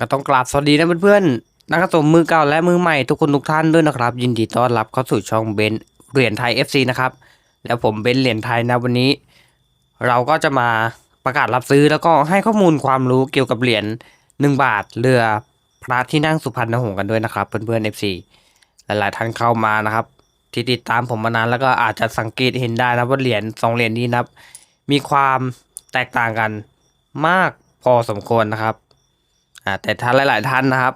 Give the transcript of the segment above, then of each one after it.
ก็ต้องกราบสวัสดีนะเพื่อนๆนักสมมือเก่าและมือใหม่ทุกคนทุกท่านด้วยนะครับ ยินดีต้อนรับเข้าสู่ช่องเบนเหรียญไทย FC นะครับ แล้วผมเบนเหรียญไทยนะวันนี้ เราก็จะมาประกาศรับซื้อแล้วก็ให้ข้อมูลความรู้เกี่ยวกับเหรียญหนึ่งบาทเรือพระที่นั่งสุพรรณหงส์กันด้วยนะครับ เพื่อนๆ FC หลายๆท่านเข้ามานะครับที่ติดตามผมมานานแล้วก็อาจจะสังเกตเห็นได้นะว่าเหรียญสองเหรียญนี้นะครับมีความแตกต่างกันมากพอสมควรนะครับ อ่าแต่ถ้าหลาย ๆ ท่านนะครับ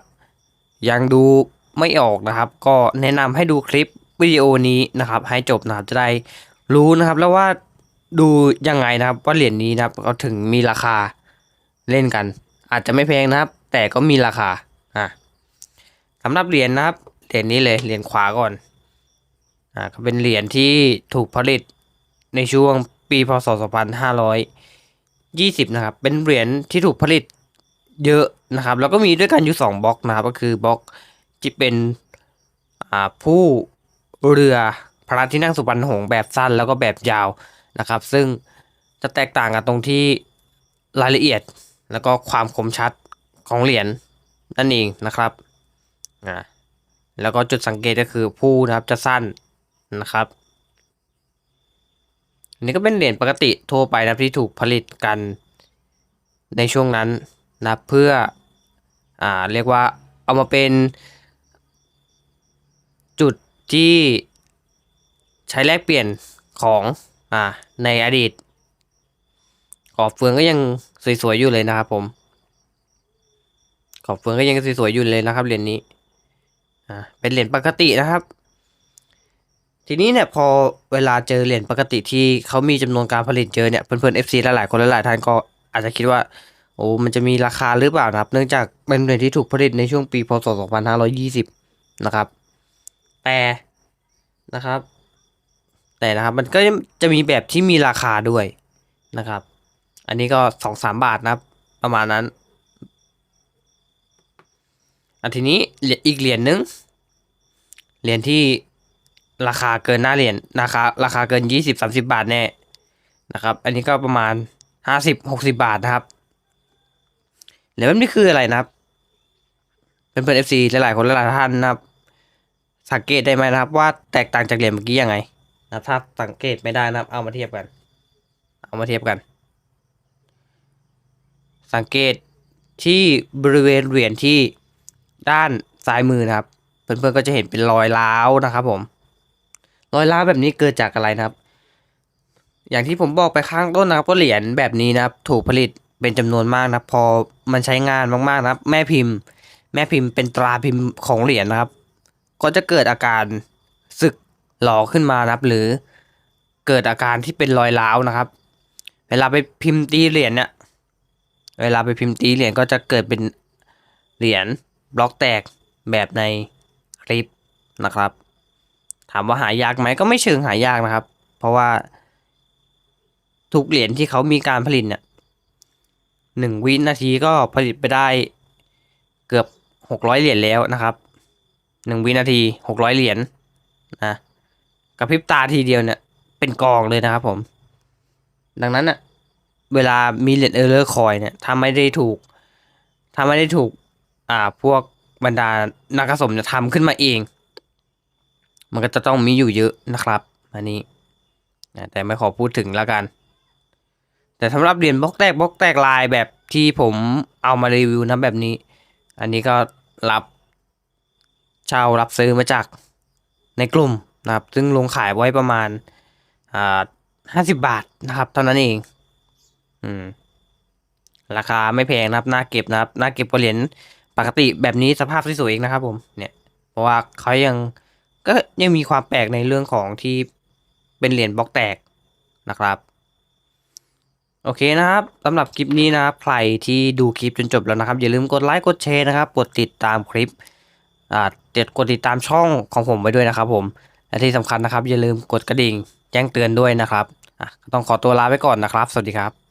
ยังดูไม่ออกนะครับ ก็แนะนำให้ดูคลิปวิดีโอนี้นะครับ ให้จบนะครับจะได้รู้นะครับ แล้วว่าดูยังไงนะครับว่าเหรียญนี้นะครับเขาถึงมีราคาเล่นกัน อาจจะไม่แพงนะครับ แต่ก็มีราคาอะสำหรับเหรียญนะครับเหรียญนี้เลยเหรียญขวาก่อนอ่าก็เป็นเหรียญที่ถูกผลิตในช่วงปีพศ2520 นะครับ เป็นเหรียญที่ถูกผลิต เยอะนะครับ แล้วก็มีด้วยกันอยู่สองบล็อกนะครับ ก็คือบล็อกที่เป็นผู้เรือพระที่นั่งสุพรรณหงส์แบบสั้นแล้วก็แบบยาวนะครับ ซึ่งจะแตกต่างกันตรงที่รายละเอียดแล้วก็ความคมชัดของเหรียญนั่นเองนะครับอ่าแล้วก็จุดสังเกตก็คือผู้นะครับจะสั้นนะครับนนี้ก็เป็นเหรียญปกติทั่วไปนะที่ถูกผลิตกันในช่วงนั้น นะเพื่ออ่าเรียกว่าเอามาเป็นจุดที่ใช้แลกเปลี่ยนของอ่าในอดีต ขอบเฟืองก็ยังสวยๆอยู่เลยนะครับผม ขอบเฟืองก็ยังสวยๆอยู่เลยนะครับเหรียญนี้อ่าเป็นเหรียญปกตินะครับ ทีนี้เนี่ยพอเวลาเจอเหรียญปกติที่เขามีจำนวนการผลิตเยอเนี่ยเพื่อนๆ FC หลายๆคนหลายๆท่านก็อาจจะคิดว่า โอ้มันจะมีราคาหรือเปล่านะครับ เนื่องจากเป็นเหรียญที่ถูกผลิตในช่วงปีพศ 2520 นะครับ แต่นะครับ แต่นะครับมันก็จะมีแบบที่มีราคาด้วยนะครับ อันนี้ก็สองสามบาทนะครับ ประมาณนั้นอันทีนี้เหรียญอีกเหรียญนึงเหรียญที่ราคาเกินหน้าเหรียญราคาราคาเกินยี่สิบสามสิบาทแน่นะครับ อันนี้ก็ประมาณห้าสิบหกสิบาทนะครับ แล้วมันนี่คืออะไรนะครับเป็นเพื่อนเอฟซีหลายๆคนหลายๆท่านนะครับ สังเกตได้ไหมนะครับ ว่าแตกต่างจากเหรียญเมื่อกี้ยังไงนะถ้าสังเกตไม่ได้นะครับ เอามาเทียบกัน เอามาเทียบกัน สังเกตที่บริเวณเหรียญที่ด้านซ้ายมือนะครับ เพื่อนๆก็จะเห็นเป็นรอยร้าวนะครับ ผม รอยร้าวแบบนี้เกิดจากอะไรนะครับ อย่างที่ผมบอกไปข้างต้นนะครับว่าเหรียญแบบนี้นะครับ ถูกผลิต เป็นจำนวนมากนะพอมันใช้งานมากๆนะแม่พิมพ์ แม่พิมพ์เป็นตราพิมพ์ของเหรียญนะครับ ก็จะเกิดอาการสึกหลอขึ้นมานะครับ หรือเกิดอาการที่เป็นรอยร้าวนะครับ เวลาไปพิมพ์ตีเหรียญเนี่ยเวลาไปพิมพ์ตีเหรียญก็จะเกิดเป็นเหรียญบล็อกแตกแบบในคลิปนะครับ ถามว่าหายากไหมก็ไม่เชิงหายากนะครับ เพราะว่าทุกเหรียญที่เขามีการผลิตเนี่ย หนึ่งวินาทีก็ผลิตไปได้เกือบหกร้อยเหรียญแล้วนะครับหนึ่งวินาทีหกร้อยเหรียญนะกระพริบตาทีเดียวเนี่ยเป็นกองเลยนะครับผม ดังนั้นน่ะเวลามีเหรียญเออร์เลอร์คอยเนี่ยถ้าไม่ได้ถูกถ้าไม่ได้ถูกอ่าพวกบรรดานักสะสมจะทำขึ้นมาเอง มันก็จะต้องมีอยู่เยอะนะครับอันนี้นะแต่ไม่ขอพูดถึงแล้วกัน แต่สำหรับเหรียญบล็อกแตกบล็อกแตกลายแบบที่ผมเอามารีวิวนะแบบนี้ อันนี้ก็รับเช่ารับซื้อมาจากในกลุ่มนะครับ ซึ่งลงขายไว้ประมาณอ่าห้าสิบบาทนะครับเท่านั้นเอง อืม ราคาไม่แพงนะครับน่าเก็บนะครับน่าเก็บกว่าเหรียญปกติแบบนี้สภาพสวยๆเองนะครับ ผม เนี่ย เพราะว่าเขายังก็ยังมีความแปลกในเรื่องของที่เป็นเหรียญบล็อกแตกนะครับ โอเคนะครับสำหรับคลิปนี้นะครับ ใครที่ดูคลิปจนจบแล้วนะครับ อย่าลืมกดไลค์กดแชร์นะครับ กดติดตามคลิปอ่าเด็ดกดติดตามช่องของผมไว้ด้วยนะครับ ผมและที่สำคัญนะครับ อย่าลืมกดกระดิ่งแจ้งเตือนด้วยนะครับอะต้องขอตัวลาไปก่อนนะครับ สวัสดีครับ